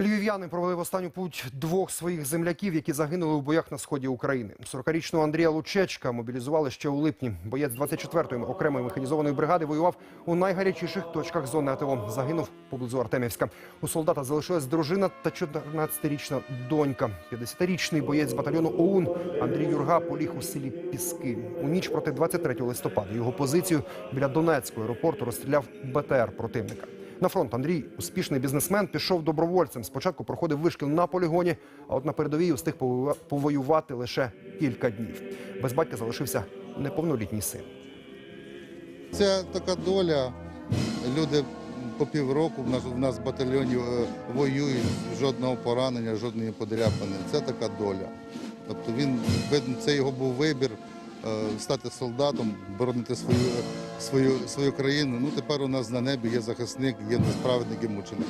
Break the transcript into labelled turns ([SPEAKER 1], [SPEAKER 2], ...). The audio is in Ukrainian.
[SPEAKER 1] Львів'яни провели в останню путь двох своїх земляків, які загинули у боях на сході України. 40-річного Андрія Лучечка мобілізували ще у липні. Боєць 24-ї окремої механізованої бригади воював у найгарячіших точках зони АТО. Загинув поблизу Артемівська. У солдата залишилась дружина та 14-річна донька. 50-річний боєць батальйону ОУН Андрій Юрга поліг у селі Піски. У ніч проти 23 листопада його позицію біля Донецького аеропорту розстріляв БТР противника. На фронт Андрій, успішний бізнесмен, пішов добровольцем. Спочатку проходив вишкіл на полігоні, а от на передовій встиг повоювати лише кілька днів. Без батька залишився неповнолітній син.
[SPEAKER 2] Це така доля. Люди по півроку в нас, в нас в батальйоні е, воюють, жодного поранення, жодної подряпини. Це така доля. Тобто він видно, це його був вибір стати солдатом, боронити свою, свою, свою країну. Ну тепер у нас на небі є захисник, є несправедник і мученик.